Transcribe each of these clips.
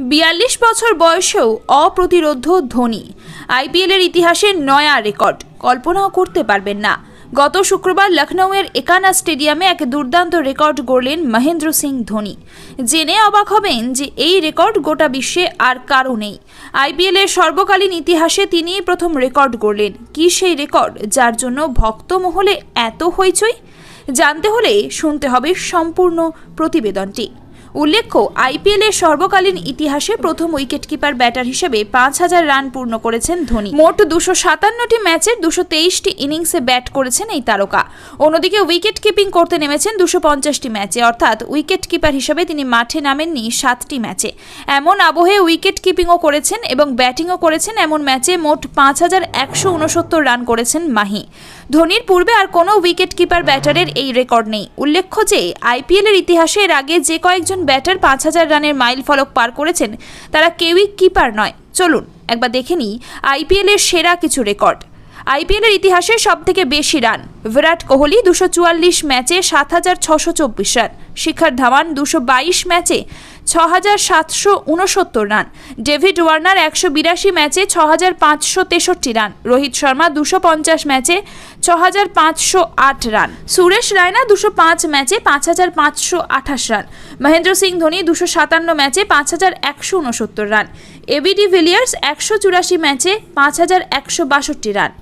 বিয়াল্লিশ বছর বয়সেও অপ্রতিরোধ্য ধোনি। আইপিএলের ইতিহাসে নয়া রেকর্ড। কল্পনাও করতে পারবেন না। গত শুক্রবার লখনৌয়ের একানা স্টেডিয়ামে এক দুর্দান্ত রেকর্ড গড়লেন মহেন্দ্র সিং ধোনি। জেনে অবাক হবেন যে এই রেকর্ড গোটা বিশ্বে আর কারও নেই। আইপিএলের সর্বকালীন ইতিহাসে তিনিই প্রথম রেকর্ড গড়লেন। কি সেই রেকর্ড যার জন্য ভক্ত মহলে এত হইচই? জানতে হলে শুনতে হবে সম্পূর্ণ প্রতিবেদনটি। উল্লেখ্য আইপিএলের সর্বকালীন ইতিহাসে প্রথম উইকেটকিপার, ব্যাটার হিসেবে পাঁচ হাজার রান পূর্ণ করেছেন ধোনি। মোট দুশো সাতান্নটি ম্যাচের দুশো তেইশটি ইনিংসে ব্যাট করেছেন এই তারকা। অন্যদিকে উইকেট কিপিং করতে নেমেছেন দুশো পঞ্চাশটি ম্যাচে, অর্থাৎ উইকেট কিপার হিসেবে তিনি মাঠে নামেননি সাতটি ম্যাচে। এমন আবহে উইকেট কিপিংও করেছেন এবং ব্যাটিংও করেছেন, এমন ম্যাচে মোট পাঁচ হাজার একশো উনসত্তর রান করেছেন মাহি। ধোনির পূর্বে আর কোনো উইকেট কিপার ব্যাটারের এই রেকর্ড নেই। উল্লেখ্য যে আইপিএলের ইতিহাসে এর আগে যে কয়েকজন ব্যাটার পাঁচ হাজার রানের মাইল ফলক পার করেছেন, তারা কেউই কিপার নয়। চলুন, একবার দেখে নিই আইপিএলের সেরা কিছু রেকর্ড। আইপিএলের ইতিহাসে সব থেকে বেশি রান, বিরাট কোহলি দুশো চুয়াল্লিশ ম্যাচে সাত হাজার ছশো চব্বিশ রান, শিখর ধাওয়ান দুশো বাইশ ম্যাচে ছ হাজার সাতশো রান। ডেভিড ওয়ার্নার একশো বিরাশি ম্যাচে ছ পাঁচশো তেষট্টি রান। রোহিত শর্মা দুশো পঞ্চাশ ম্যাচে ছ পাঁচশো আট রান। সুরেশ রায়না দুশো পাঁচ ম্যাচে পাঁচ হাজার পাঁচশো আঠাশ রান। মহেন্দ্র সিং ধোনি দুশো সাতান্ন ম্যাচে পাঁচ হাজার একশো উনসত্তর রান। এবিডি ভিলিয়ার্স একশো চুরাশি ম্যাচে পাঁচ হাজার একশো বাষট্টি রান।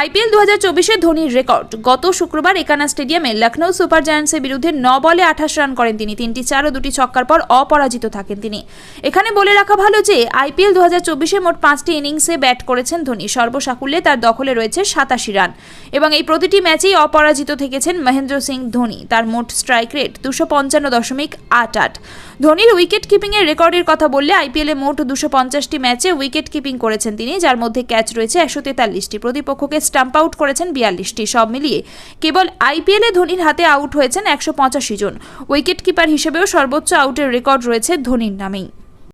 আইপিএল দু হাজার চব্বিশে ধোনির রেকর্ড। গত শুক্রবার একানা স্টেডিয়ামে লখনৌ সুপার জায়ান্টসের বিরুদ্ধে ন বলে আঠাশ রান করেন তিনি। তিনটি চার ও দুটি ছক্কার পর অপরাজিত থাকেন তিনি। এখানে বলে রাখা ভালো যে, আইপিএল দু হাজার চব্বিশে মোট পাঁচটি ইনিংসে ব্যাট করেছেন ধোনি। সর্বসাকুল্যে তার দখলে রয়েছে সাতাশি রান। এবং এই প্রতিটি ম্যাচেই অপরাজিত থেকেছেন মহেন্দ্র সিং ধোনি। তার মোট স্ট্রাইক রেট দুশো পঞ্চান্ন দশমিক আট আট। ধোনির উইকেট কিপিংয়ের রেকর্ডের কথা বললে আইপিএলে মোট দুশো পঞ্চাশটি ম্যাচে উইকেট কিপিং করেছেন তিনি, যার মধ্যে ক্যাচ রয়েছে একশো তেতাল্লিশটি। প্রতিপক্ষকে স্টাম্প আউট করেছেন বিয়াল্লিশটি। সব মিলিয়ে কেবল আইপিএলে ধোনির হাতে আউট হয়েছেন একশো পঁচাশি জন। উইকেট কিপার হিসেবেও সর্বোচ্চ আউটের রেকর্ড রয়েছে ধোনির নামেই।